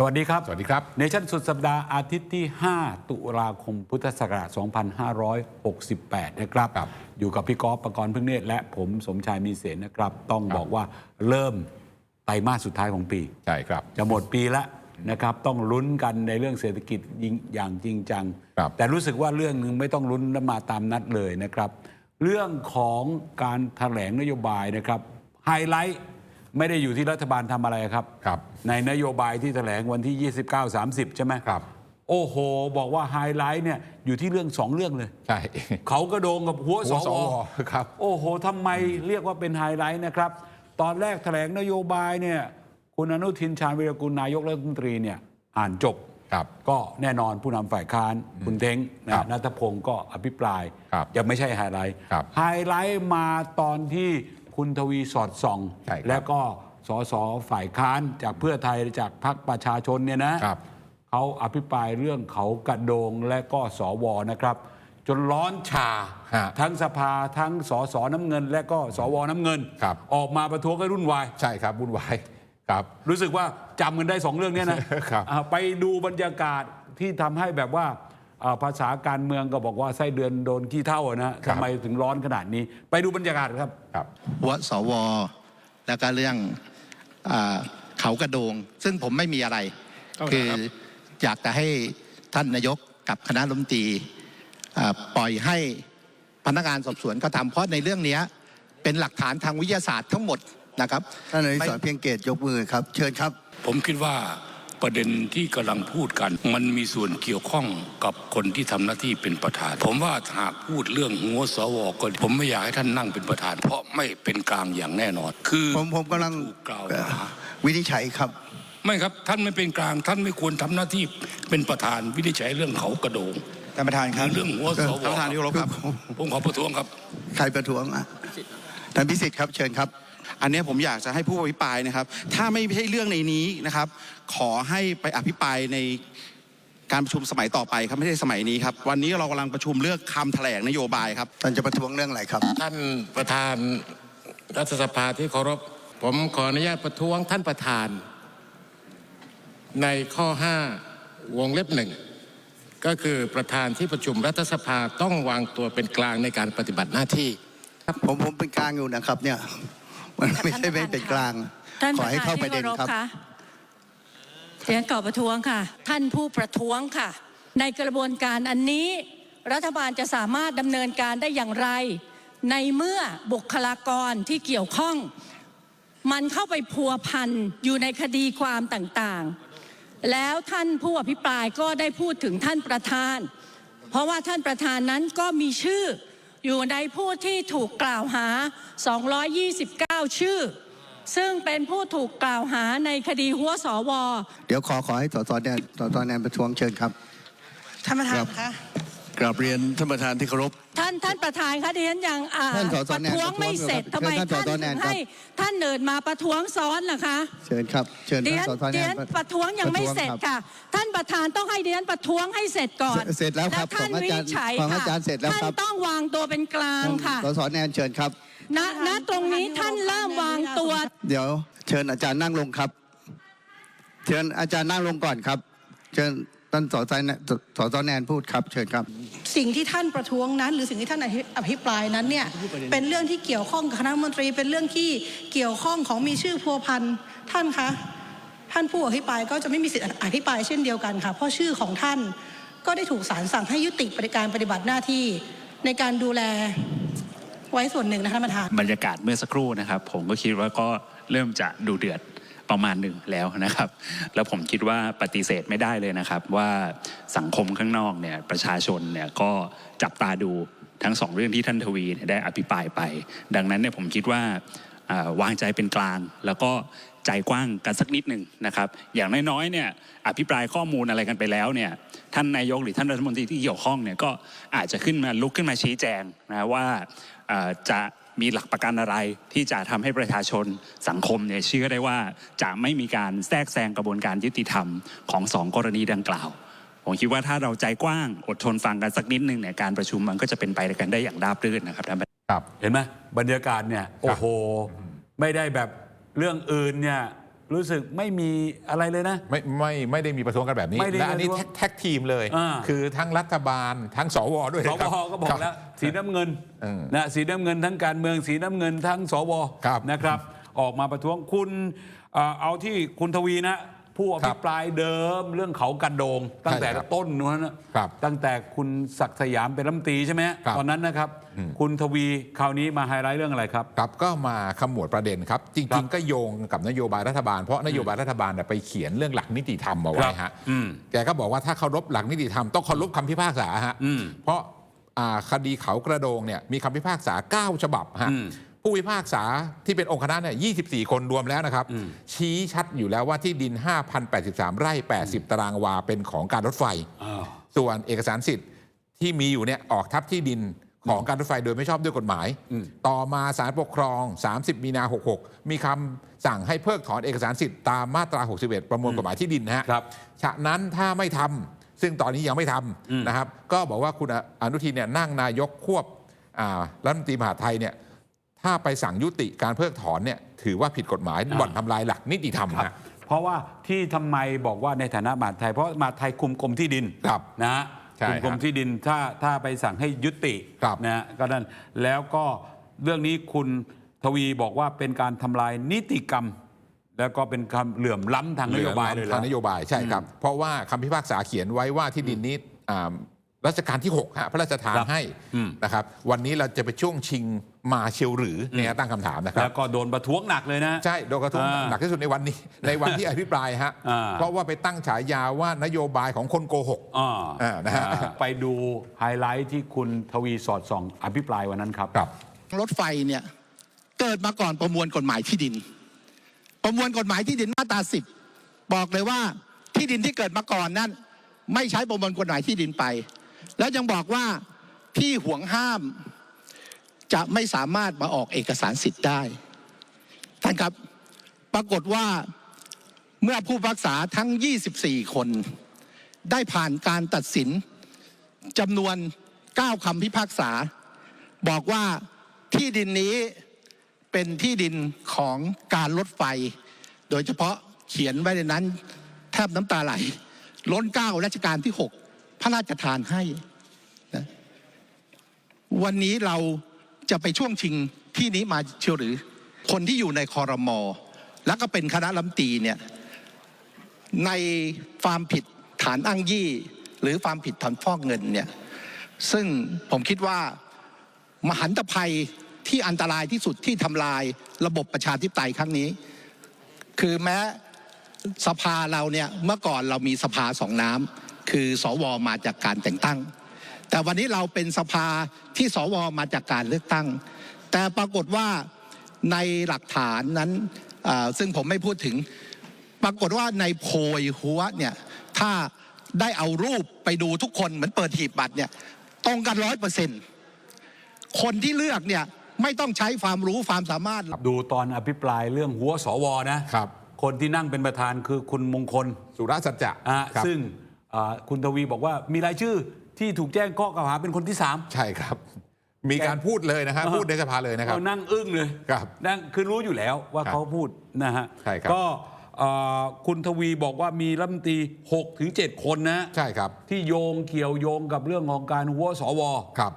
สวัสดีครับ สวัสดีครับ เนชั่นสุดสัปดาห์อาทิตย์ที่ 5 ตุลาคม พุทธศักราช 2568 นะครับครับอยู่กับพี่กอล์ฟประกรณ์พึ่งเนตรและผมสมชายมีเสนนะครับ ต้องครับบอกว่าเริ่มไตรมาสสุดท้ายของปี ใช่ครับ จะหมดปีแล้วนะครับ ต้องลุ้นกันในเรื่องเศรษฐกิจยิงอย่างจริงจังครับแต่รู้สึกว่าเรื่องหนึ่งไม่ต้องลุ้นและมาตามนัดเลยนะครับ เรื่องของการแถลงนโยบายนะครับ ไฮไลท์ ไม่ได้อยู่ที่รัฐบาลทำอะไรครับ ครับในนโยบายที่แถลงวันที่ 29 30 ใช่ไหมครับ โอ้โห บอกว่าไฮไลท์เนี่ยอยู่ที่เรื่องสองเรื่องเลย ใช่ เขากระโดงกับหัวสหัวสววครับ โอ้โหทำไมเรียกว่าเป็นไฮไลท์นะครับ ตอนแรกแถลงนโยบายเนี่ย คุณอนุทินชาญวิรกุลนายกรัฐมนตรีเนี่ยอ่านจบ ครับ ก็แน่นอนผู้นำฝ่ายค้านคุณเท้งนะครับนัทพงศ์ก็อภิปรายครับยังไม่ใช่ไฮไลท์ครับไฮไลท์มาตอนที่ คุณทวีสอดส่อง ใช่ครับ แล้วก็สสฝ่ายค้านจากเพื่อไทยจากพรรคประชาชนเนี่ยนะ ครับ เขาอภิปรายเรื่องเขากระโดงและก็สวนะครับ จนร้อนชา ฮะทั้งสภาทั้งสสน้ำเงิน และก็สวน้ำเงิน ครับ ออกมาประท้วงกันรุ่นวาย ใช่ครับวุ่นวายครับ รู้สึกว่าจำกันได้สองเรื่องเนี้ยนะ ครับ อ่าไปดูบรรยากาศที่ทำให้แบบว่า อ่าภาษาการเมืองก็บอกว่าไส้เดือนโดนขี้เท่าอะนะทำไมถึงร้อนขนาดนี้ ไปดูบรรยากาศครับ ครับหัวสว แล้วก็เรื่องอาเขากระโดง ซึ่งผมไม่มีอะไรคืออยากจะให้ท่านนายกกับคณะรัฐมนตรีอ่าปล่อยให้พนักงานสอบสวนก็ทำเพราะในเรื่องเนี้ยเป็นหลักฐานทางวิทยาศาสตร์ทั้งหมดนะครับ ท่านอนุสรไม่ณ์เพียงเกตยกมือครับ เชิญครับ ผมคิดว่า ประเด็นที่กำลังพูดกัน มันมีส่วนเกี่ยวข้องกับคนที่ทำหน้าที่เป็นประธาน ผมว่าหากพูดเรื่องหัวสวก็ผมไม่อยากให้ท่านนั่งเป็นประธาน เพราะไม่เป็นกลางอย่างแน่นอน คือผมผมกำลังถูกกล่าวเอ่อหาวินิจฉัยครับ ไม่ครับท่านไม่เป็นกลาง ท่านไม่ควรทำหน้าที่เป็นประธานวินิจฉัยเรื่องเขากระโดงท่านประธานครับเรื่องหัวสวท่านประธานที่เคารพครับผมขอประท้วงครับ ใครประท้วงอะท่านพิสิทธิ์ครับเชิญครับ อันเนี้ยผมอยากจะให้ผู้อภิปรายนะครับ ถ้าไม่ใช่เรื่องในนี้นะครับ ขอให้ไปอภิปรายในการประชุมสมัยต่อไปครับไม่ใช่สมัยนี้ครับ วันนี้เรากำลังประชุมเรื่องคำแถลงนโยบายครับท่านจะประท้วงเรื่องอะไรครับ ท่านประธานรัฐสภาที่เคารพผมขออนุญาตประท้วงท่านประธาน ในข้อ 5 วงเล็บหนึ่งก็คือประธานที่ประชุมรัฐสภาต้องวางตัวเป็นกลางในการปฏิบัติหน้าที่ ผมผมเป็นกลางอยู่นะครับเนี่ย มันไม่ใช่ไม่เป็นกลางท่านขอให้เข้าประเด็นที่ครับะเสียงตอบประท้วงค่ะ ท่านผู้ประท้วงค่ะ ในกระบวนการอันนี้ รัฐบาลจะสามารถดำเนินการได้อย่างไร ในเมื่อบุคลากรที่เกี่ยวข้อง มันเข้าไปพัวพันอยู่ในคดีความต่างๆ แล้วท่านผู้อภิปรายก็ได้พูดถึงท่านประธาน เพราะว่าท่านประธานนั้นก็มีชื่อ อยู่ในผู้ที่ถูกกล่าวหา 229 ชื่อ ซึ่งเป็นผู้ถูกกล่าวหาในคดีหัวสว เดี๋ยวขอขอให้สสแนนสสแนนประท้วงเชิญครับ ท่านประธานครับคะ กราบเรียนท่านประธานที่เคารพ ท่านท่านประธานคะดิฉันยังอ่าท่านสสประแนนท้วงไม่เสร็จประทำท้วงไมครับท่านท่านสสแนถึนงครับ ให้ท่านเดินมาประท้วงซ้อนล่ะคะเชิญครับ เชิญดิท่านฉันสสแนดินฉันประท้วงยังไม่เสร็จประท้วงค่ะ ท่านประธานต้องให้ดิฉันประท้วงให้เสร็จก่อนเสร็จแล้วครับท่านของอาวิจารนิย์จฉัยของอาค่ะจารย์เสร็จแล้วครับท่านต้องวางตัวเป็นกลางค่ะสสแนนเชิญครับ ณณตรงนี้ท่านเริ่มวางตัว เดี๋ยวเชิญอาจารย์นั่งลงครับ เชิญอาจารย์นั่งลงก่อนครับ เชิญ ท่านสสแนนสสแนนพูดครับ เชิญครับ สิ่งที่ท่านประท้วงนั้น หรือสิ่งที่ท่านอภิปรายนั้นเนี่ยเป็นเรื่องที่เกี่ยวข้องกับคณะรัฐมนตรี เป็นเรื่องที่เกี่ยวข้องของมีชื่อพัวพันท่านคะท่านผู้อภิปรายก็จะไม่มีสิทธิ์อภิปรายเช่นเดียวกันค่ะเพราะชื่อของท่านก็ได้ถูกศาลสั่งให้ยุติปฏิการปฏิบัติหน้าที่ในการดูแลไว้ส่วนหนึ่งนะคะท่านประธานบรรยากาศเมื่อสักครู่นะครับ ผมก็คิดว่าก็เริ่มจะดูเดือด ประมาณหนึ่งแล้วนะครับ แล้วผมคิดว่าปฏิเสธไม่ได้เลยนะครับ ว่าสังคมข้างนอกเนี่ยประชาชนเนี่ยก็จับตาดูทั้งสองเรื่องที่ท่านทวีได้อภิปรายไป ดังนั้นเนี่ยผมคิดว่าวางใจเป็นกลาง แล้วก็ใจกว้างกันสักนิดหนึ่งนะครับ อย่างน้อยๆเนี่ยอภิปรายข้อมูลอะไรกันไปแล้วเนี่ยท่านนายกหรือท่านรัฐมนตรีที่เกี่ยวข้องเนี่ยก็อาจจะขึ้นมาลุกขึ้นมาชี้แจงนะว่าจะ มีหลักประกันอะไรที่จะทำให้ประชาชนสังคมเนี่ยเชื่อได้ว่าจะไม่มีการแทรกแซงกระบวนการยุติธรรมของสองกรณีดังกล่าว ผมคิดว่าถ้าเราใจกว้างอดทนฟังกันสักนิดนึงเนี่ยการประชุมมันก็จะเป็นไปกันได้อย่างราบรื่นนะครับท่านครับเห็นไหมบรรยากาศเนี่ยโอ้โห ไม่ได้แบบเรื่องอื่นเนี่ย รู้สึกไม่มีอะไรเลยนะ ไม่ไม่ไม่ได้มีประท้วงกันแบบนี้ ไม่ได้และอันนี้ประท้วงแท็กแท็กทีมเลย อ่า คือทั้งรัฐบาลทั้งสวด้วยสนะวครับ ก็บอกแล้ว สีน้ำเงินเออนะสีน้ำเงินทั้งการเมืองสีน้ำเงินทั้งสวครับนะครับ ออกมาประท้วงคุณเอ่อเอาที่คุณทวีนะ ผู้อภิปรายเดิมเรื่องเขากันโดง ตั้งแต่ใช่ครับต้นนู้นนะครับตั้งแต่คุณศักดิ์สยามเป็นรัฐมนตรีใช่ไหมครับตอนนั้นนะครับ คุณทวีคราวนี้มาไฮไลท์เรื่องอะไรครับครับก็มาขมวดประเด็นครับจครัริบงๆ ก็โยงกับนโยบายรัฐบาลเพราะนโยบายรัฐบาลเนี่ยไปเขียนเรื่องหลักนิติธรรมเอาไว้ครับฮะอืมแกก็บอกว่าถ้าเคารพหลักนิติธรรมต้องเคารพคำพิพากษาฮะอืมเพราะอ่าคดีเขากระโดงเนี่ยมีคำพิพากษา 9 ฉบับฮะอืม ผู้พิพากษาที่เป็นองค์คณะเนี่ย24 คนรวมแล้วนะครับ ชี้ชัดอยู่แล้วว่าที่ดิน 5,083 ไร่ 80 ตารางวาเป็นของการรถไฟอ้าวส่วนเอกสารสิทธิ์ที่มีอยู่เนี่ยออกทับที่ดินของการรถไฟโดยไม่ชอบด้วยกฎหมาย ต่อมาศาลปกครอง 30 มีนา 66 มีคำสั่งให้เพิกถอนเอกสารสิทธิ์ตามมาตรา 61 ประมวลกฎหมายที่ดินนะฮะครับฉะนั้นถ้าไม่ทำซึ่งตอนนี้ยังไม่ทอืมำนะครับ ก็บอกว่าคุณอนุทินเนี่ยนั่งนายกควบอ่ารัฐมนตรีมหาดไทยเนี่ย ถ้าไปสั่งยุติการเพิกถอนเนี่ยถือว่าผิดกฎหมายบ่อนทำลายหลักนิติธรรมครับฮะเพราะว่าที่ทำไมบอกว่าในฐานะมหาดไทย เพราะมหาดไทยคุมกรมที่ดินครับนะฮะใช่คุมกรมครับที่ดินถ้าถ้าไปสั่งให้ยุติครับ นะฮะก็นั่นแล้วก็เรื่องนี้คุณทวีบอกว่าเป็นการทำลายนิติกรรม แล้วก็เป็นคำเหลื่อมล้ำทางนโยบายเลยทางนนะ โยบายใช่ครับ เพราะว่าคำพิพากษาเขียนไว้ว่าที่ดินนี้อ่า รัชกาลที่6ฮะพระราชทานครับให้อืมนะครับ วันนี้เราจะไปช่วงชิงมาเชียวหรือเนี่ยตั้งคำถามนะครัแล้บวก็โดนประท้วงหนักเลยนะ ใช่ โดนกระทุ้งอ่าหนักที่สุดในวันนี้ ในวันที่อภิปรายฮะอ่าเพราะว่าไปตั้งฉายาว่านโยบายของคนโกหกอ่าอ่านะฮะอ่าไปดูไฮไลท์ที่คุณทวีสอดส่อง อภิปรายวันนั้นครับครับรถไฟเนี่ยเกิดมาก่อนประมวลกฎหมายที่ดิน ประมวลกฎหมายที่ดินมาตราสิบบอกเลยว่าที่ดินที่เกิดมาก่อนนั้น ไม่ใช้ประมวลกฎหมายที่ดินไป แล้วยังบอกว่าที่ห่วงห้ามจะไม่สามารถมาออกเอกสารสิทธิ์ได้ ท่านครับปรากฏว่าเมื่อผู้พักษาทั้ง 24 คน ได้ผ่านการตัดสินจำนวน 9คำพิพากษา บอกว่าที่ดินนี้เป็นที่ดินของการรถไฟ โดยเฉพาะเขียนไว้ในนั้น แทบน้ำตาไหล ล้นเก้ารัชกาลที่ 6 พระราชทานให้นะวันนี้เราจะไปช่วงชิงที่นี้มาเชียวหรือ คนที่อยู่ในคอรมอแล้วก็เป็นคณะรัมตีเนี่ยในความผิดฐานอ้างยี่ หรือความผิดฐานฟอกเงินเนี่ยซึ่งผมคิดว่ามหันตภัยที่อันตรายที่สุดที่ทำลายระบบประชาธิปไตยครั้งนี้ คือแม้สภาเราเนี่ยเมื่อก่อนเรามีสภาสองน้ำ คือสวมาจากการแต่งตั้ง แต่วันนี้เราเป็นสภาที่สวมาจากการเลือกตั้ง แต่ปรากฏว่าในหลักฐานนั้นอ่าซึ่งผมไม่พูดถึง ปรากฏว่าในโพยหัวเนี่ยถ้าได้เอารูปไปดูทุกคนเหมือนเปิดหีบบัตรเนี่ยตรงกันร้อยเปอร์เซ็นต์คนที่เลือกเนี่ยไม่ต้องใช้ความรู้ความสามารถ ดูตอนอภิปรายเรื่องหัวสวนะครับ คนที่นั่งเป็นประธานคือคุณมงคล สุรสัจจะอะครับซึ่ง อ่าคุณทวีบอกว่ามีรายชื่อที่ถูกแจ้งข้อกล่าวหาเป็นคนที่สาม ใช่ครับ มีการพูดเลยนะฮะพูดในสภาเลยนะครับเขานั่งอึ้งเลยครับนั่งคือรู้อยู่แล้วว่าครับเขาพูดนะฮะใช่ครับ ก็อ่าคุณทวีบอกว่ามีรัฐมนตรี6ถึง7คนนะ ใช่ครับที่โยงเกี่ยวโยงกับเรื่องของการหัวสว ครับ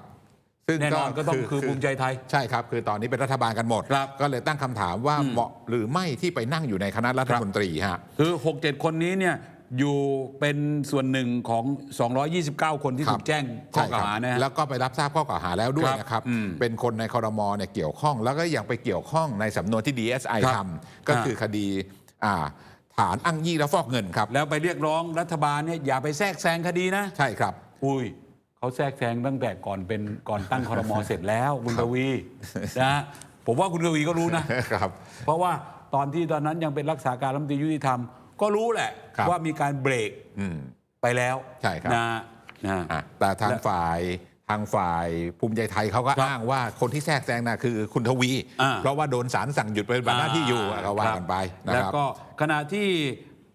ซึ่งแน่นอนก็ต้องคือภูมิใจไทยใช่ครับ คือตอนนี้เป็นรัฐบาลกันหมด ครับก็เลยตั้งคำถามว่าเหมาะหรือไม่ที่ไปนั่งอยู่ในคณะรัฐมนตรีฮะ คือ 6 7 คนนี้เนี่ย อยู่เป็นส่วนหนึ่งของ 229 คนที่ครับถูกแจ้งข้อกล่าวหานะฮะแล้วก็ไปรับทราบข้อกล่าวหาแล้วด้วยครับนะครับอืมเป็นคนในคอรมอเนี่ยเกี่ยวข้อง แล้วก็ยังไปเกี่ยวข้องในสำนวนที่ DSI ครับทำก็คือคดีอ่าฐานอ้างยี่และฟอกเงินครับ แล้วไปเรียกร้องรัฐบาลเนี่ยอย่าไปแทรกแซงคดีนะ ใช่ครับ อุ้ยเขาแทรกแซงตั้งแต่ก่อนเป็นก่อนตั้งคอรมอเสร็จแล้วคุณทวีนะฮะผมว่าคุณทวีก็รู้นะครับ เพราะว่าตอนที่ตอนนั้นยังเป็นรักษาการรัฐมนตรียุติธรรม ก็รู้แหละ ครับ ว่ามีการเบรกอืม ไปแล้วใช่ครับ นะนะ อะแต่ทางและฝ่ายทางฝ่ายภูมิใจไทยเขาก็ครับอ้างว่าคนที่แทรกแซงน่ะคือคุณทวี อ่า เพราะว่าโดนศาลสั่งหยุดปฏิบัติหน้าที่อยู่อ่าก็ว่าครับกันไปนะแล้วครับ ก็ขณะที่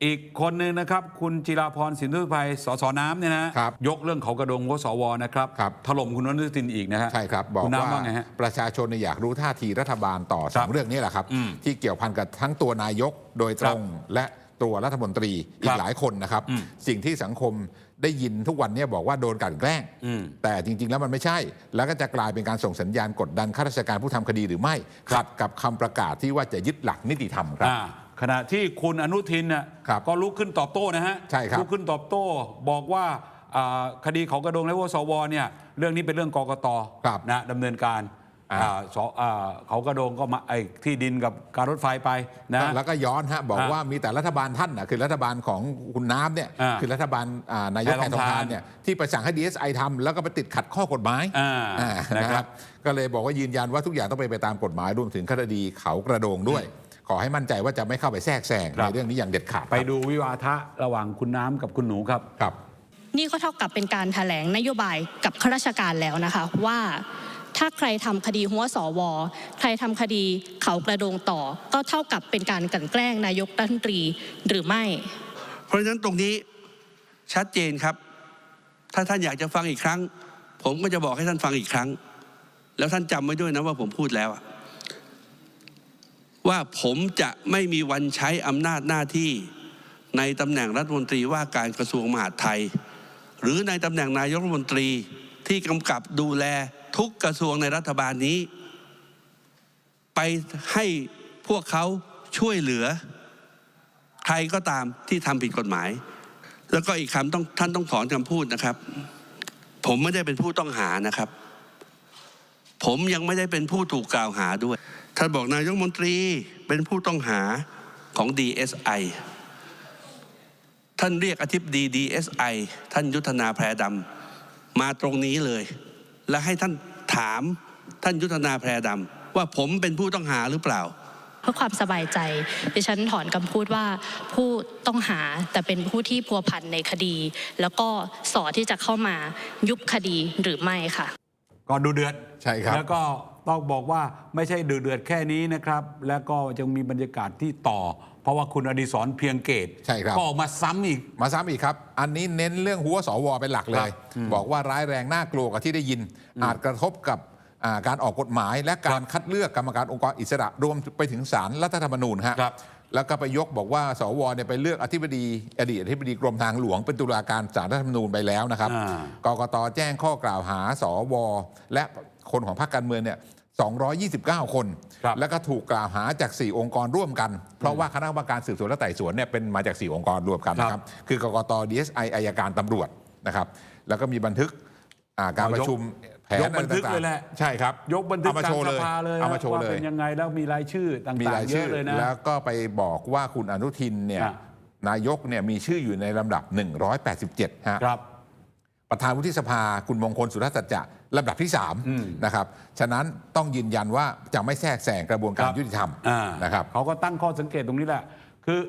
อีกคนหนึ่งนะครับ คุณจิราพรสินทุภัยสสน้ำเนี่ยนะครับยกเรื่องเขากระโดงวสวนะครับครับ ถล่มคุณอนุทินอีกนะฮะใช่ครับ บอกคุณน้ำว่าว่าไงฮะ ประชาชนเนี่ยอยากรู้ท่าทีรัฐบาลต่อสครัอบงเรื่องนี้แหละครับ อืมที่เกี่ยวพันกับทั้งตัวนายกโดยตรงและ ตัวรัฐมนตรีอีครักบหลายคนนะครับอืมสิ่งที่สังคมได้ยินทุกวันเนี้บอกว่าโดนกลันแกล้งอืมแต่จริง ๆ แล้วมันไม่ใช่ แล้วก็จะกลายเป็นการส่งสัญญาณกดดันข้าราชการผู้ทำคดีหรือไม่ขัดกับคำประกาศที่ว่าจะยึดหลักนิติธรรมครับอ่าขณะที่คุณอนุทินน่ะครับก็ลุกขึ้นตอบโต้นะฮะใช่ครับลุกขึ้นตอบโต้บอกว่าอ่าคดีเขากระโดงและวสวเนี่ยเรื่องนี้เป็นเรื่องกกตครับนะดำเนินการ อ่า อ่าสอ่าเขากระโดงก็มาไอ้ที่ดินกับการรถไฟไปนะ แล้วก็ย้อนฮะบอกอะว่ามีแต่รัฐบาลท่านนะคือรัฐบาลของคุณน้ำเนี่ยอ่าคือรัฐบาลอ่านายกแพแพททององทานทานเนี่ยที่ประสั่งให้ DSI ทำแล้วก็ไปติดขัดข้อกฎหมายอ่าอ่านะนะคครัรับ บ ก็เลยบอกว่ายืนยันว่าทุกอย่างต้องไปนไปตามกฎหมายรวมถึงคดีเขากระโดงด้วย ขอให้มั่นใจว่าจะไม่เข้าไปแทรกแซงครับ ในเรื่องนี้อย่างเด็ดขาดไปดูวิวาทะระหว่างคุณน้ำกับคุณหนูครับ ครับ นี่ก็เท่ากับเป็นการแถลงนโยบายกับข้าราชการแล้วนะคะ ว่า ถ้าใครทำคดีหัวสวใครทำคดีเขากระโดงต่อ ก็เท่ากับเป็นการกลั่นแกล้งนายกรัฐมนตรีหรือไม่ เพราะฉะนั้นตรงนี้ชัดเจนครับ ถ้าท่านอยากจะฟังอีกครั้ง ผมก็จะบอกให้ท่านฟังอีกครั้ง แล้วท่านจำไว้ด้วยนะว่าผมพูดแล้วว่าผมจะไม่มีวันใช้อำนาจหน้าที่ในตำแหน่งรัฐมนตรีว่าการกระทรวงมหาดไทย หรือในตำแหน่งนายกรัฐมนตรีที่กำกับดูแล ทุกกระทรวงในรัฐบาลนี้ ไปให้พวกเขาช่วยเหลือ ใครก็ตามที่ทำผิดกฎหมาย แล้วก็อีกคำต้องท่านต้องถอนคำพูดนะครับ ผมไม่ได้เป็นผู้ต้องหานะครับ ผมยังไม่ได้เป็นผู้ถูกกล่าวหาด้วย ท่านบอกนายกมนตรีเป็นผู้ต้องหาของ DSI ท่านเรียกอธิบดี DSI ท่านยุทธนาแพรดำมาตรงนี้เลย และให้ท่านถามท่านยุทธนาแพรดำว่าผมเป็นผู้ต้องหาหรือเปล่า เพื่อความสบายใจ ดิฉันถอนคำพูดว่าผู้ต้องหาแต่เป็นผู้ที่พัวพันในคดี แล้วก็สอที่จะเข้ามายุบคดีหรือไม่ค่ะ ก็ดูเดือดใช่ครับแล้วก็ ต้องบอกว่าไม่ใช่ดูเดือดแค่นี้นะครับ แล้วก็ยังมีบรรยากาศที่ต่อ เพราะว่าคุณอดิศรเพียงเกตใช่ครับก็ออกมาซ้ำอีกมาซ้ำอีกครับ อันนี้เน้นเรื่องหัวสวเป็นหลักเลย บอกว่าร้ายแรงน่ากลัวกว่าที่ได้ยิน อาจกระทบกับอ่าการออกกฎหมาย และการคัดเลือกกรรมการองค์กรอิสระรวมไปถึงศาลรัฐธรรมนูญฮะครับแล้วก็ไปยกบอกว่าสวเนี่ยไปเลือกอธิบดี อดีตอธิบดีกรมทางหลวงเป็นตุลาการศาลรัฐธรรมนูญไปแล้วนะครับอ่ากกตแจ้งข้อกล่าวหาสว และคนของพรรคการเมืองเนี่ย 229 คน ครับแล้วก็ถูกกล่าวหาจาก 4 องค์กรร่วมกัน เพราะว่าคณะกรรมการสืบสวนและไต่สวนเนี่ยเป็นมาจาก 4 องค์กรรวมกันนะครับคือกกต DSI อายการตำรวจนะครับแล้วก็มีบันทึกอ่าการประชุมแผนยกบันทึกต่างๆเลยแหละ ใช่ครับยกบันทึกเอามากลาโชงว์สเลยภาเลยเอามาโชว์ว่าเลย เป็นยังไงแล้วมีรายชื่อต่มีราางยๆเยชื่อะอเลยนะ แล้วก็ไปบอกว่าคุณอนุทินเนี่ยอะนายกเนี่ยมีชื่ออยู่ในลำดับ 187 ฮะครับ ประธานวุฒิสภาคุณมงคลสุรสัจจะลำดับที่อืม3นะครับฉะนั้นต้องยืนยันว่าจะไม่แทรกแซงกระบวนการยุติธรรมอ่านะครับเขาก็ตั้งข้อสังเกตตรงนี้แหละ คือ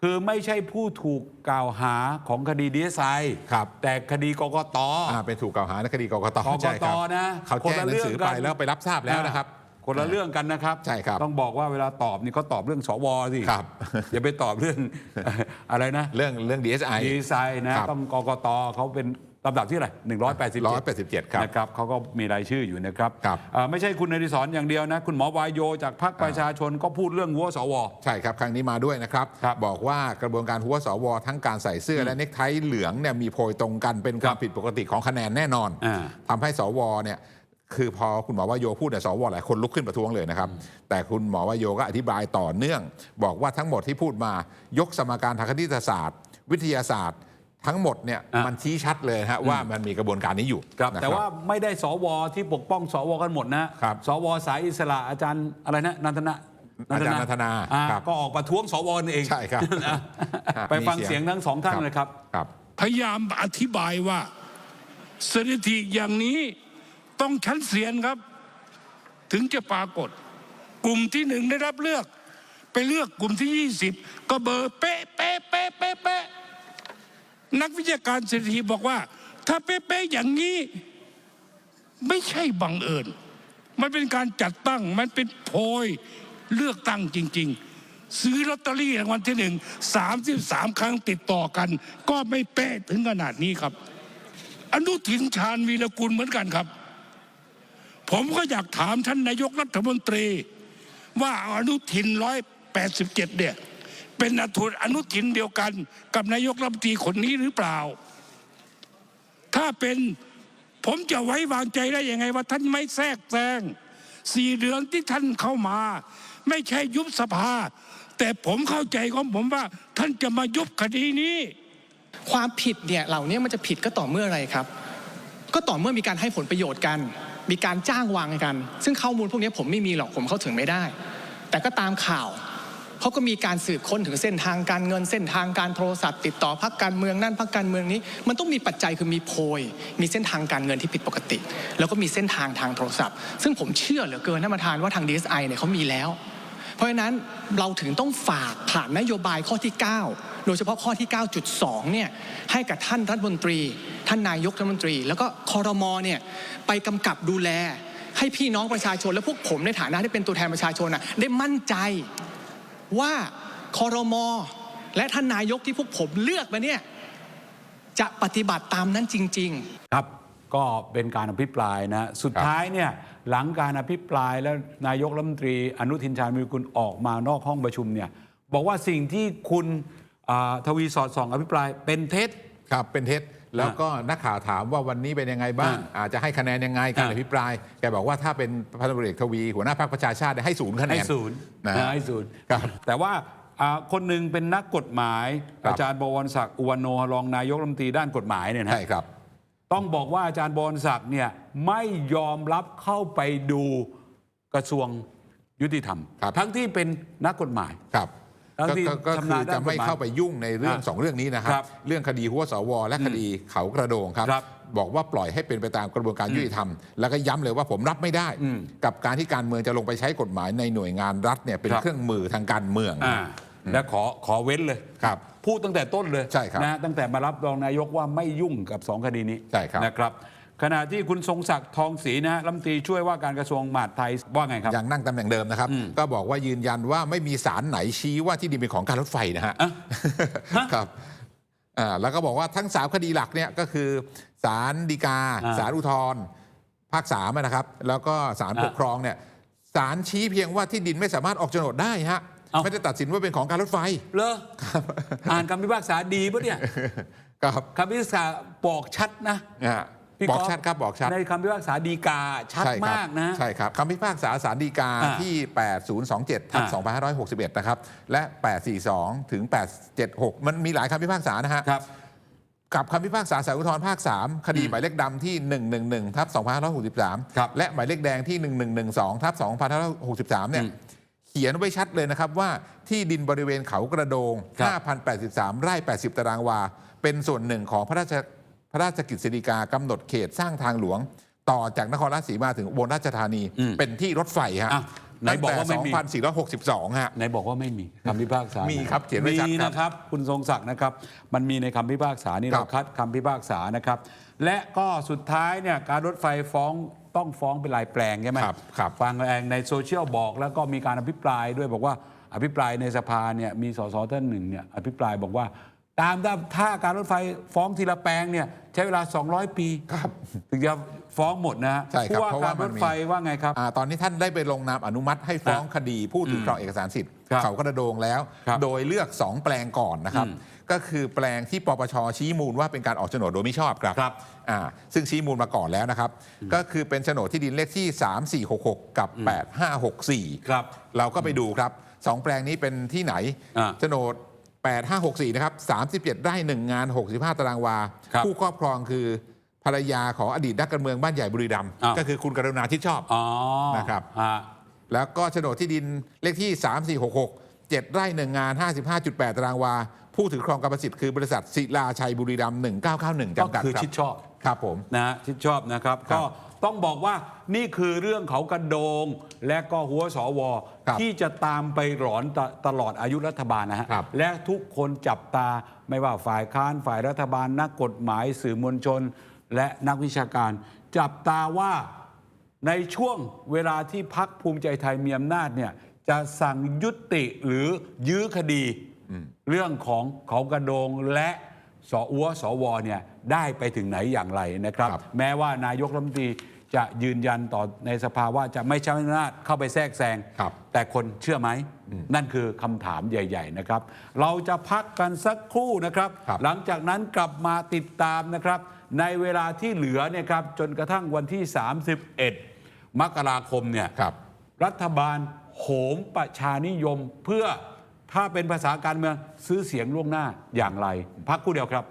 คือไม่ใช่ผู้ถูกกล่าวหาของคดีดีเอสไอครับแต่คดีกกตอ่าเป็นถูกกล่าวหาในคดีกกตกกใช่คตรับนะเขาแจ้งหนังสือไปแล้วไปรับทราบแล้วนะครับคนละเรื่องกันนะครับใช่ครับ ต้องบอกว่าเวลาตอบนี่เขาตอบเรื่องสวสิครับอย่าไปตอบเรื่องอะไรนะ เรื่องเรื่อง DSI ดีไซน์นะครับต้องกกตเขาเป็น ลำดับที่อะไหร187 187 ครับ นะครับเขาก็มีรายชื่ออยู่นะครับครับ อ่าไม่ใช่คุณอดิศรอย่างเดียวนะ คุณหมอวายโยจากพรรคประชาชนก็พูดเรื่องหัวสว ใช่ครับ ครั้งนี้มาด้วยนะครับ ครับบอกว่ากระบวนการหัวสวทั้งการใส่เสื้อและเนคไทเหลืองเนี่ยมีโพยตรงกันเป็นความผิดปกติของคะแนนแน่นอนอ่า ทำให้สวเนี่ยคือพอคุณหมอวายโยพูดเนี่ยสวหลายคนลุกขึ้นประท้วงเลยนะครับ แต่คุณหมอวายโยก็อธิบายต่อเนื่อง บอกว่าทั้งหมดที่พูดมายกสมการทางคณิตศาสตร์ วิทยาศาสตร์ ทั้งหมดเนี่ยอะ มันชี้ชัดเลยฮะว่ามันมีกระบวนการนี้อยู่ครับนะ แต่ว่าไม่ได้สวที่ปกป้องสวกันหมดนะครับ สวสายอิสระอาจารย์อะไรนะนันทนะอาจารย์นันทนาอ่ครับก็ออกประท้วงสวเองใช่ครับนะไปฟังเสียงทั้งสองท่านเลยครับ ครับ พยายามอธิบายว่าสถิติอย่างนี้ต้องชั้นเสียนครับ ถึงจะปรากฏ กลุ่มที่หนึ่งได้รับเลือก ไปเลือกกลุ่มที่ 20 ก็เบอร์เป๊ะเป๊ะเป๊ะเป๊ะเป๊ะ นักวิชาการสถิติบอกว่า ถ้าเป๊ะเป๊ะอย่างนี้ไม่ใช่บังเอิญ มันเป็นการจัดตั้ง มันเป็นโพยเลือกตั้งจริง ๆ ซื้อลอตเตอรี่รางวัลที่หนึ่งสามสิบสามครั้งติดต่อกัน ก็ไม่เป๊ะถึงขนาดนี้ครับ อนุทินชาญวีรกุลเหมือนกันครับ ผมก็อยากถามท่านนายกรัฐมนตรี ว่าอนุทินร้อยแปดสิบเจ็ดเนี่ย เป็นอนุอนุทินเดียวกัน กับนายกรัฐมนตรีคนนี้หรือเปล่า ถ้าเป็นผมจะไว้วางใจได้ยังไง ว่าท่านไม่แทรกแซงสี่เดือนที่ท่านเข้ามา ไม่ใช่ยุบสภา แต่ผมเข้าใจของผมว่า ท่านจะมายุบคดีนี้ ความผิดเนี่ยเหล่านี้มันจะผิดก็ต่อเมื่ออะไรครับ ก็ต่อเมื่อมีการให้ผลประโยชน์กัน มีการจ้างวางกัน ซึ่งข้อมูลพวกนี้ผมไม่มีหรอกผมเข้าถึงไม่ได้ แต่ก็ตามข่าว เขาก็มีการสืบค้นถึงเส้นทางการเงินเส้นทางการโทรศัพท์ติดต่อพักการเมืองนั่นพักการเมืองนี้ มันต้องมีปัจจัยคือมีโพย มีเส้นทางการเงินที่ผิดปกติ แล้วก็มีเส้นทางทางโทรศัพท์ ซึ่งผมเชื่อเหลือเกินท่านประธานว่าทาง DSI เนี่ยเขามีแล้ว เพราะฉะนั้นเราถึงต้องฝากผ่านนโยบายข้อที่ 9 โดยเฉพาะข้อที่ 9.2 เนี่ยให้กับท่านรัฐมนตรี ท่านนายกรัฐมนตรี แล้วก็คอรมอเนี่ยไปกำกับดูแลให้พี่น้องประชาชนและพวกผมในฐานะที่เป็นตัวแทนประชาชนน่ะได้มั่นใจ ว่าคอรมอและท่านนายกที่พวกผมเลือกมาเนี่ยจะปฏิบัติตามนั้นจริง ๆ ครับก็เป็นการอภิปรายนะสุดท้ายเนี่ยหลังการอภิปรายแล้วนายกรัฐมนตรี อนุทินชาญวิรุฬกุลออกมานอกห้องประชุมเนี่ยบอกว่าสิ่งที่คุณอ่าทวีสอดส่อง อภิปรายเป็นเท็จครับเป็นเท็จ แล้วก็นักข่าวถามว่าวันนี้เป็นยังไงบ้างอ่าอาจจะให้คะแนนยังไงการอ่าอภิปราย แกบอกว่าถ้าเป็นพันตำรวจเอกทวี หัวหน้าพรรคประชาชาติเนี่ยให้ศูนย์คะแนนให้ศูนย์นะนะให้ศูนย์ครับแต่ว่าอ่าคนหนึ่งเป็นนักกฎหมายครับอาจารย์บวรศักดิ์อุวันโนรองนายกรัฐมนตรีด้านกฎหมายเนี่ยนะใช่ครับ ต้องบอกว่าอาจารย์บวรศักดิ์เนี่ยไม่ยอมรับเข้าไปดูกระทรวงยุติธรรมครับทั้งที่เป็นนักกฎหมายครับ ทั้งก็ที่ก็ก็ชำคืนาอญด้านจะไม่กฎหมายเข้าไปยุ่งในเรื่องอะสองเรื่องนี้นะครับ ครับเรื่องคดีหัวสว และคดีเขากระโดงครับ ครับบอกว่าปล่อยให้เป็นไปตามกระบวนการยุติธรรม แล้วก็ย้ำเลยว่าผมรับไม่ได้ อืมกับการที่การเมืองจะลงไปใช้กฎหมายในหน่วยงานรัฐเนี่ยเป็นครับ เครื่องมือทางการเมือง อ่าและขอขอเว้นเลยครับพูดตั้งแต่ต้นเลยใช่ครับนะตั้งแต่มารับรองนายกว่าไม่ยุ่งกับสองคดีนี้ใช่ครับ นะครับ ขณะที่คุณทรงศักดิ์ทองศรีนะฮะรัฐมนตรีช่วยว่าการกระทรวงมหาดไทยว่าไงครับ ยังนั่งตำแหน่งเดิมนะครับ อืมก็บอกว่ายืนยันว่าไม่มีสารไหนชี้ว่าที่ดินเป็นของการรถไฟนะฮะ อะฮะครับอ่าแล้วก็บอกว่าทั้งสามคดีหลักเนี่ยก็คือศาลฎีกาอ่าศาลอุทธรณ์ภาคสามนะครับ แล้วก็ศาลอ่าปกครองเนี่ยศาลชี้เพียงว่าที่ดินไม่สามารถออกโฉนดได้ฮะเอ้า ไม่ได้ตัดสินว่าเป็นของการรถไฟเลออ่านคำพิพากษาดีปะเนี่ยครับคำพิพากษาบอกชัดนะอ่า พี่บอกก๊ฟชัดครับบอกชัด ในคำพิพากษาดีกาชัดใช่ครับมากนะ ใช่ครับคำพิพากษาสารดีกาอ่าที่ 8027ทับอ่า2561 นะครับ และ 842 ถึง 876 มันมีหลายคำพิพากษานะฮะครับ กับคำพิพากษาสารอุทธรณ์ภาค 3 คดีหมายเลขดำที่ 111ทับ2563ครับและหมายเลขแดงที่ 1112ทับ2563 เนี่ย อืมเขียนไว้ชัดเลยนะครับว่าที่ดินบริเวณเขากระโดง ครับ 5,083 ไร่ 80 ตารางวา เป็นส่วนหนึ่งของพระราช พระราชกิจสิริกากำหนดเขตสร้างทางหลวง ต่อจากนครราชสีมาถึงอุบลราชธานีอืม เป็นที่รถไฟฮะอะไหนบอกว่าไม่มีตั้งแต่2462 ฮะ ไหนบอกว่าไม่มีคำพิพากษา มีมีครับเขียนไว้ชัดครับนะครับ คุณทรงศักดิ์นะครับ มันมีในคำพิพากษานี่ครัเราบคัดคำพิพากษานะครับ และก็สุดท้ายเนี่ยการรถไฟฟ้องต้องฟ้องเป็นลายแปลงใช่ไหมครับครับ ฟังแรงในโซเชียลบอกแล้วก็มีการอภิปรายด้วยบอกว่าอภิปรายในสภาเนี่ยมีสสท่านหนึ่งเนี่ยอภิปรายบอกว่า ตามถ้าการรถไฟฟ้องทีละแปลงเนี่ยใช้เวลา 200 ปีครับถึงจะฟ้องหมดนะฮะใช่ครับผู้ว่าเพราะกาว่ารมัรนถมีไฟว่าไงครับอ่าตอนนี้ท่านได้ไปลงนามอนุมัติให้ฟ้องคดีผู้ถือครองเอกสารสิทธิ์ครับเขากระโดงแล้วครับโดยเลือก 2 แปลงก่อนนะครับอืมก็คือแปลงที่ปปชชี้มูลว่าเป็นการออกโฉนดโดยไม่ชอบครับครับอ่าซึ่งชี้มูลมาก่อนแล้วนะครับ ก็คือเป็นโฉนดที่ดินเลขที่ 3466 กับ 8564 ครับ เราก็ไปดูครับสองแปลงนี้เป็นที่ไหนอ่าโฉนด 8564 นะครับ 37 ไร่ 1 งาน 65 ตารางวา ครับผู้ครอบครองคือภรรยาของอดีตนักการเมืองบ้านใหญ่บุรีรัมย์อ้าว ก็คือคุณกรุณาทิศชอบ อ๋อนะครับอ่าแล้วก็โฉนดที่ดินเลขที่ 3466 7 ไร่ 1 งาน 55.8 ตารางวา ผู้ถือครองกรรมสิทธิ์คือบริษัทศิลาชัยบุรีรัมย์1991ก็จำกัดคือครับ ชิดชอบ ครับผมนะฮะชิดชอบนะครับ ครับก็ต้องบอกว่านี่คือเรื่องเขากระโดง และก็หัวสว ครับที่จะตามไปหลอนตตลอดอายุรัฐบาลนะฮะครับ และทุกคนจับตาไม่ว่าฝ่ายค้านฝ่ายรัฐบาล นักกฎหมายสื่อมวลชน และนักวิชาการ จับตาว่าในช่วงเวลาที่พักภูมิใจไทยมีอำนาจเนี่ยจะสั่งยุติหรือยื้อคดี เรื่องของเขากระโดงและ สออัวสวเนี่ยได้ไปถึงไหนอย่างไรนะครับครับ แม้ว่านายกรัฐมนตรีจะยืนยันต่อในสภาว่าจะไม่ใช้อำนาจเข้าไปแทรกแซงครับแต่คนเชื่อไหม นั่นคือคำถามใหญ่ ๆ นะครับ เราจะพักกันสักครู่นะครับครับ หลังจากนั้นกลับมาติดตามนะครับ ในเวลาที่เหลือเนี่ยครับจนกระทั่งวันที่ 31 มกราคมเนี่ยครับรัฐบาลโหมประชานิยมเพื่อ ถ้าเป็นภาษาการเมืองซื้อเสียงล่วงหน้าอย่างไรพักคู่เดียวครับ